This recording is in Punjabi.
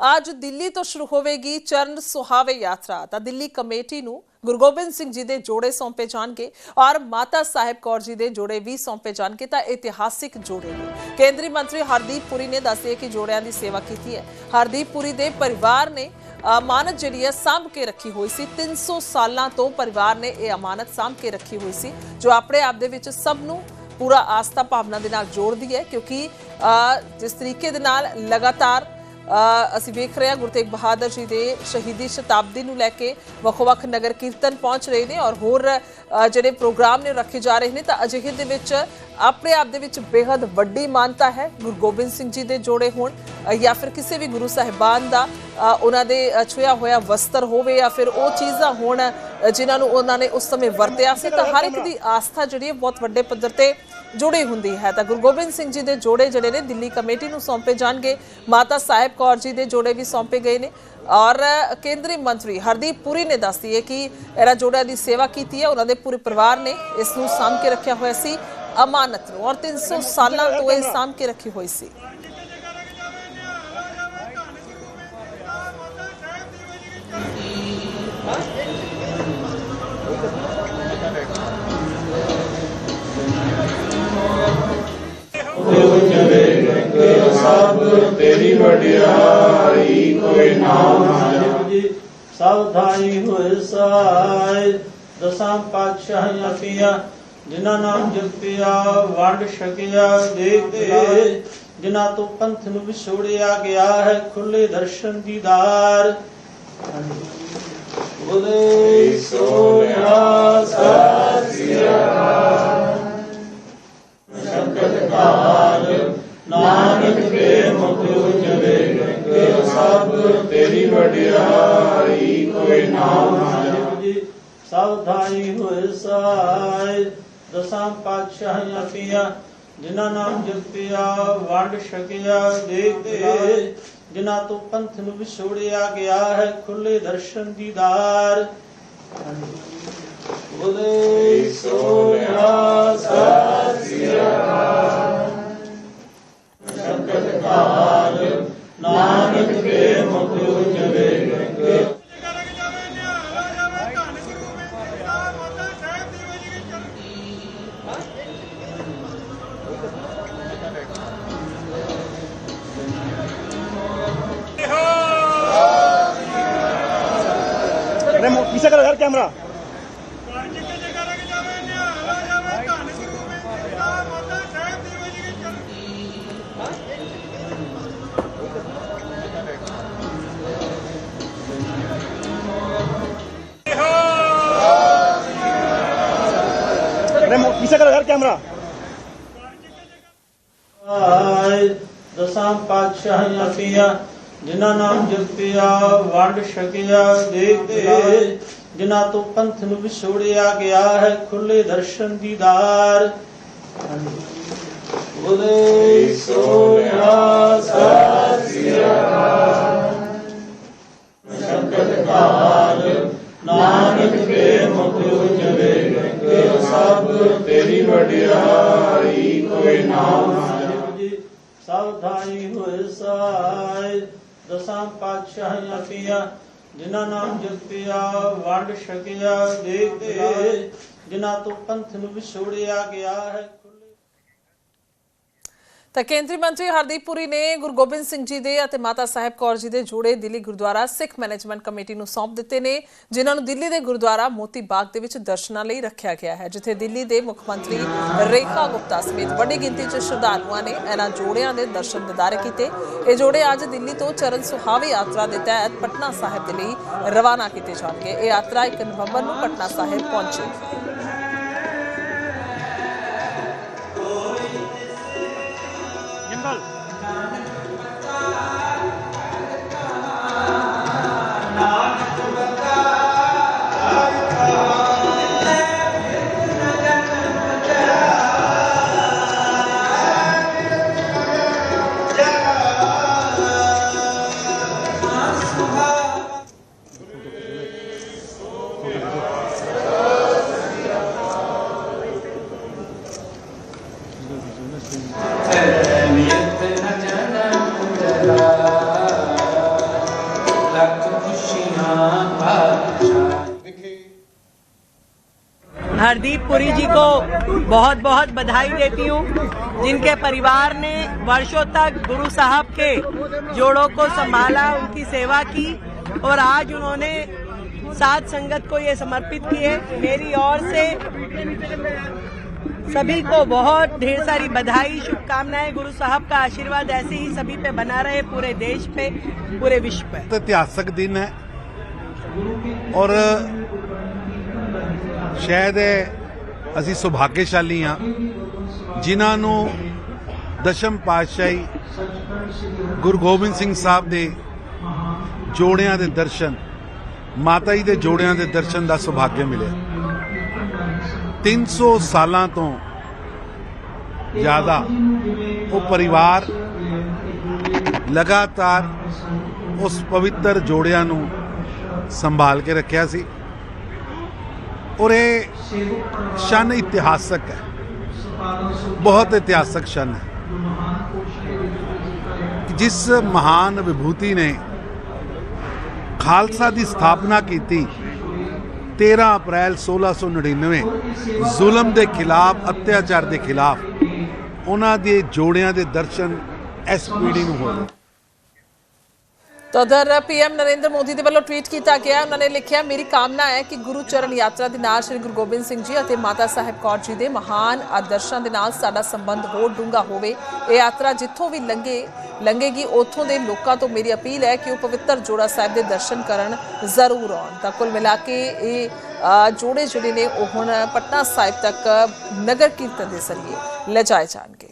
ਅੱਜ ਦਿੱਲੀ ਤੋਂ ਸ਼ੁਰੂ ਹੋਵੇਗੀ ਚਰਨ ਸੁਹਾਵੇ ਯਾਤਰਾ। ਤਾਂ ਦਿੱਲੀ ਕਮੇਟੀ ਨੂੰ ਗੁਰੂ ਗੋਬਿੰਦ ਸਿੰਘ ਜੀ ਦੇ ਜੋੜੇ ਸੌਂਪੇ ਜਾਣਗੇ ਔਰ ਮਾਤਾ ਸਾਹਿਬ ਕੌਰ ਜੀ ਦੇ ਜੋੜੇ ਵੀ ਸੌਂਪੇ ਜਾਣਗੇ। ਤਾਂ ਇਤਿਹਾਸਿਕ ਜੋੜੇ ਨੇ। ਕੇਂਦਰੀ ਮੰਤਰੀ ਹਰਦੀਪ ਪੁਰੀ ਨੇ ਦੱਸਿਆ ਕਿ ਜੋੜਿਆਂ ਦੀ ਸੇਵਾ ਕੀਤੀ ਹੈ। ਹਰਦੀਪ ਪੁਰੀ ਦੇ ਪਰਿਵਾਰ ਨੇ ਅਮਾਨਤ ਜਿਹੜੀ ਹੈ ਸਾਂਭ ਕੇ ਰੱਖੀ ਹੋਈ ਸੀ। 300 ਸਾਲਾਂ ਤੋਂ ਪਰਿਵਾਰ ਨੇ ਇਹ ਅਮਾਨਤ ਸਾਂਭ ਕੇ ਰੱਖੀ ਹੋਈ ਸੀ, ਜੋ ਆਪਣੇ ਆਪ ਦੇ ਵਿੱਚ ਸਭ ਨੂੰ ਪੂਰਾ ਆਸਥਾ ਭਾਵਨਾ ਦੇ ਨਾਲ ਜੋੜਦੀ ਹੈ, ਕਿਉਂਕਿ ਜਿਸ ਤਰੀਕੇ ਦੇ ਨਾਲ ਲਗਾਤਾਰ ਅਸੀਂ ਵੇਖ ਰਹੇ ਹਾਂ ਗੁਰੂ ਤੇਗ ਬਹਾਦਰ ਜੀ ਦੇ ਸ਼ਹੀਦੀ ਸ਼ਤਾਬਦੀ ਨੂੰ ਲੈ ਕੇ ਵੱਖ-ਵੱਖ ਨਗਰ ਕੀਰਤਨ ਪਹੁੰਚ ਰਹੇ ਨੇ ਔਰ ਹੋਰ ਜਿਹੜੇ ਪ੍ਰੋਗਰਾਮ ਨੇ ਰੱਖੇ ਜਾ ਰਹੇ ਨੇ ਤਾਂ ਅਜਿਹੇ ਦੇ ਵਿੱਚ ਆਪਣੇ ਆਪ ਦੇ ਵਿੱਚ ਬੇहद ਵੱਡੀ ਮਾਨਤਾ ਹੈ ਗੁਰੂ ਗੋਬਿੰਦ ਸਿੰਘ ਜੀ ਦੇ ਜੋੜੇ ਹੋਣ ਜਾਂ ਫਿਰ ਕਿਸੇ ਵੀ ਗੁਰੂ ਸਾਹਿਬਾਨ ਦਾ ਉਹਨਾਂ ਦੇ ਅ, ਛੁਇਆ ਹੋਇਆ ਵਸਤਰ ਹੋਵੇ ਜਾਂ ਫਿਰ ਉਹ ਚੀਜ਼ਾਂ ਹੋਣ ਜਿਨ੍ਹਾਂ ਨੂੰ ਉਹਨਾਂ ਨੇ ਉਸ ਸਮੇਂ ਵਰਤਿਆ ਸੀ ਤਾਂ ਹਰ ਇੱਕ ਦੀ ਆਸਥਾ ਜਿਹੜੀ ਹੈ ਬਹੁਤ ਵੱਡੇ ਪੱਧਰ ਤੇ ਜੁੜੀ ਹੁੰਦੀ ਹੈ। ਤਾਂ ਗੁਰੂ ਗੋਬਿੰਦ ਸਿੰਘ ਜੀ ਦੇ ਜੋੜੇ ਜਿਹੜੇ ਨੇ, ਦਿੱਲੀ ਕਮੇਟੀ ਨੂੰ ਸੌਂਪੇ ਜਾਣਗੇ। ਮਾਤਾ ਸਾਹਿਬ ਕੌਰ ਜੀ ਦੇ ਜੋੜੇ ਵੀ ਸੌਂਪੇ ਗਏ ਨੇ। ਔਰ ਕੇਂਦਰੀ ਮੰਤਰੀ ਹਰਦੀਪ ਪੁਰੀ ਨੇ ਦੱਸਦੀ ਹੈ ਕਿ ਇਹਨਾਂ ਜੋੜਿਆਂ ਦੀ ਸੇਵਾ ਕੀਤੀ ਹੈ। ਉਹਨਾਂ ਦੇ ਪੂਰੇ ਪਰਿਵਾਰ ਨੇ ਇਸ ਨੂੰ ਸਾਂਭ ਕੇ ਰੱਖਿਆ ਹੋਇਆ ਸੀ। ਅਮਾਨਤ ਨੂੰ ਔਰ 300 ਸਾਲਾਂ ਤੋਂ ਇਹ ਸਾਂਭ ਕੇ ਰੱਖੀ ਹੋਈ ਸੀ। ਸਭ ਵਡਿਆਈ ਕੋਈ ਨਾਮ ਨਾ ਜੀ ਸਾਵਧਾਈ ਹੋਏ ਸਾਇ ਦਸਾਂ ਪਾਤਸ਼ਾਹਾਂ ਪੀਆ ਜਿਨ੍ਹਾਂ ਨਾਮ ਜਪਿਆ ਵੰਡ ਛਕਿਆ ਦੇਖਦੇ ਜਿਨ੍ਹਾਂ ਤੋਂ ਪੰਥ ਨੂੰ ਵਿਛੋੜਿਆ ਗਿਆ ਹੈ ਖੁੱਲੇ ਦਰਸ਼ਨ ਦੀਦਾਰ ਬੋਲੇ ਸੋਇਆ ਸਾਸਿਆ ਸੰਕਟ ਕਾਲ ਨਾਨਕ ਵਡਿਆਈ ਕੋਈ ਨਾਮ ਜੀ ਸਾਵਧਾਈ ਹੋਏ ਸਾਇ ਦਸਾਂ ਪਾਤਸ਼ਾਹਾਂ ਪੀਆ ਜਿਨ੍ਹਾਂ ਨਾਮ ਜਪਿਆ ਵੰਡ ਛਕਿਆ ਦੇਖਦੇ ਜਿਨ੍ਹਾਂ ਤੋਂ ਪੰਥ ਨੂੰ ਵਿਛੋੜਿਆ ਗਿਆ ਹੈ ਖੁੱਲੇ ਦਰਸ਼ਨ ਦੀਦਾਰ ਬੋਲੇ ਸੋਇਆ ਸਾਸਿਆ पीछे करो यार कैमरा पीछे करो कैमरा दशाम पाशाह ਜਿਨ੍ਹਾਂ ਨਾਮ ਜਪਿਆ ਵੰਡ ਛਕਿਆ ਦੇਖਦੇ ਜਿਨ੍ਹਾਂ ਤੋਂ ਪੰਥ ਨੂੰ ਵਿਛੋੜਿਆ ਗਿਆ ਹੈ, ਖੁੱਲੇ ਦਰਸ਼ਨ ਦੀਦਾਰ ਬੋਲੇ ਸੋਇਆ ਸਾਸਿਆ ਸੰਕਟ ਕਾਲ ਨਾਨਕ ਕੇ ਮੁਖ ਉਜਲੇ ਕਿ ਸਭ ਤੇਰੀ ਵਡਿਆਈ, ਕੋਈ ਨਾਮ ਨਾ ਜੀ ਸਾਵਧਾਈ ਹੋਏ ਸਾਇ ਦਸਾਂ ਪਾਤਸ਼ਾਹਾਂ ਪੀਆ ਜਿਨ੍ਹਾਂ ਨਾਮ ਜਪਿਆ, ਵੰਡ ਛਕਿਆ ਦੇਖਦੇ ਜਿਨ੍ਹਾਂ ਤੋਂ ਪੰਥ ਨੂੰ ਵਿਛੋੜਿਆ ਗਿਆ ਹੈ। ਤਾਂ ਕੇਂਦਰੀ ਮੰਤਰੀ ਹਰਦੀਪ ਪੁਰੀ ਨੇ ਗੁਰੂ ਗੋਬਿੰਦ ਸਿੰਘ ਜੀ ਦੇ ਅਤੇ ਮਾਤਾ ਸਾਹਿਬ ਕੌਰ ਜੀ ਦੇ ਜੋੜੇ ਦਿੱਲੀ ਗੁਰਦੁਆਰਾ ਸਿੱਖ ਮੈਨੇਜਮੈਂਟ ਕਮੇਟੀ ਨੂੰ ਸੌਂਪ ਦਿੱਤੇ ਨੇ, ਜਿਨ੍ਹਾਂ ਨੂੰ ਦਿੱਲੀ ਦੇ ਗੁਰਦੁਆਰਾ ਮੋਤੀ ਬਾਗ ਦੇ ਵਿੱਚ ਦਰਸ਼ਨਾਂ ਲਈ ਰੱਖਿਆ ਗਿਆ ਹੈ, ਜਿੱਥੇ ਦਿੱਲੀ ਦੇ ਮੁੱਖ ਮੰਤਰੀ ਰੇਖਾ ਗੁਪਤਾ ਸਮੇਤ ਵੱਡੀ ਗਿਣਤੀ 'ਚ ਸ਼ਰਧਾਲੂਆਂ ਨੇ ਇਹਨਾਂ ਜੋੜਿਆਂ ਦੇ ਦਰਸ਼ਨ ਦਿਦਾਰੇ ਕੀਤੇ। ਇਹ ਜੋੜੇ ਅੱਜ ਦਿੱਲੀ ਤੋਂ ਚਰਨ ਸੁਹਾਵੇ ਯਾਤਰਾ ਦੇ ਤਹਿਤ ਪਟਨਾ ਸਾਹਿਬ ਦੇ ਲਈ ਰਵਾਨਾ ਕੀਤੇ ਜਾਣਗੇ। ਇਹ ਯਾਤਰਾ 1 ਨਵੰਬਰ ਨੂੰ ਪਟਨਾ ਸਾਹਿਬ ਪਹੁੰਚੇਗੀ। हरदीप पुरी जी को बहुत बहुत बधाई देती हूँ, जिनके परिवार ने वर्षों तक गुरु साहब के जोड़ों को संभाला, उनकी सेवा की, और आज उन्होंने साथ संगत को ये समर्पित किए। मेरी ओर से सभी को बहुत ढेर सारी बधाई, शुभकामनाएँ। गुरु साहब का आशीर्वाद ऐसे ही सभी पे बना रहे, पूरे देश पे, पूरे विश्व पे। तो ऐतिहासिक दिन है। ਔਰ ਸ਼ਾਇਦ ਅਸੀਂ ਸੁਭਾਗਿਆਸ਼ਾਲੀ ਹਾਂ, ਜਿਨ੍ਹਾਂ ਨੂੰ ਦਸ਼ਮ ਪਾਤਸ਼ਾਹੀ ਗੁਰੂ ਗੋਬਿੰਦ ਸਿੰਘ ਸਾਹਿਬ ਦੇ ਜੋੜਿਆਂ ਦੇ ਦਰਸ਼ਨ, ਮਾਤਾ ਜੀ ਦੇ ਜੋੜਿਆਂ ਦੇ ਦਰਸ਼ਨ ਦਾ ਸੁਭਾਗਿਆ ਮਿਲਿਆ। 300 ਸਾਲਾਂ ਤੋਂ ਜ਼ਿਆਦਾ ਉਹ ਪਰਿਵਾਰ ਲਗਾਤਾਰ ਉਸ ਪਵਿੱਤਰ ਜੋੜਿਆਂ ਨੂੰ ਸੰਭਾਲ ਕੇ ਰੱਖਿਆ ਸੀ। ਔਰ ਇਹ ਸ਼ਨ ਇਤਿਹਾਸਕ ਹੈ। ਬਹੁਤ ਇਤਿਹਾਸਕ ਸ਼ਨ ਹੈ। ਜਿਸ ਮਹਾਨ ਵਿਭੂਤੀ ਨੇ ਖਾਲਸਾ ਦੀ ਸਥਾਪਨਾ ਕੀਤੀ 13 ਅਪ੍ਰੈਲ 1699 ਜ਼ੁਲਮ ਦੇ ਖਿਲਾਫ, ਅਤਿਆਚਾਰ ਦੇ ਖਿਲਾਫ, ਉਹਨਾਂ ਦੇ ਜੋੜਿਆਂ ਦੇ ਦਰਸ਼ਨ ਇਸ ਪੀੜ੍ਹੀ ਨੂੰ ਹੋਏ। ਤਾਂ ਉਧਰ ਪੀਐਮ ਨਰਿੰਦਰ ਮੋਦੀ ਦੇ ਵੱਲੋਂ ਟਵੀਟ ਕੀਤਾ ਗਿਆ। ਉਹਨਾਂ ਨੇ ਲਿਖਿਆ, ਮੇਰੀ ਕਾਮਨਾ ਹੈ ਕਿ ਗੁਰੂ ਚਰਨ ਯਾਤਰਾ ਦੇ ਨਾਲ ਸ੍ਰੀ ਗੁਰੂ ਗੋਬਿੰਦ ਸਿੰਘ ਜੀ ਅਤੇ ਮਾਤਾ ਸਾਹਿਬ ਕੌਰ ਜੀ ਦੇ ਮਹਾਨ ਆਦਰਸ਼ਾਂ ਦੇ ਨਾਲ ਸਾਡਾ ਸੰਬੰਧ ਹੋਰ ਡੂੰਘਾ ਹੋਵੇ। ਇਹ ਯਾਤਰਾ ਜਿੱਥੋਂ ਵੀ ਲੰਘੇ, ਲੰਘੇਗੀ, ਉੱਥੋਂ ਦੇ ਲੋਕਾਂ ਤੋਂ ਮੇਰੀ ਅਪੀਲ ਹੈ ਕਿ ਉਹ ਪਵਿੱਤਰ ਜੋੜਾ ਸਾਹਿਬ ਦੇ ਦਰਸ਼ਨ ਕਰਨ ਜ਼ਰੂਰ ਆਉਣ। ਤਾਂ ਕੁੱਲ ਮਿਲਾ ਕੇ ਇਹ ਜੋੜੇ ਜਿਹੜੇ ਨੇ, ਉਹ ਹੁਣ ਪਟਨਾ ਸਾਹਿਬ ਤੱਕ ਨਗਰ ਕੀਰਤਨ ਦੇ ਜ਼ਰੀਏ ਲਿਜਾਏ ਜਾਣਗੇ।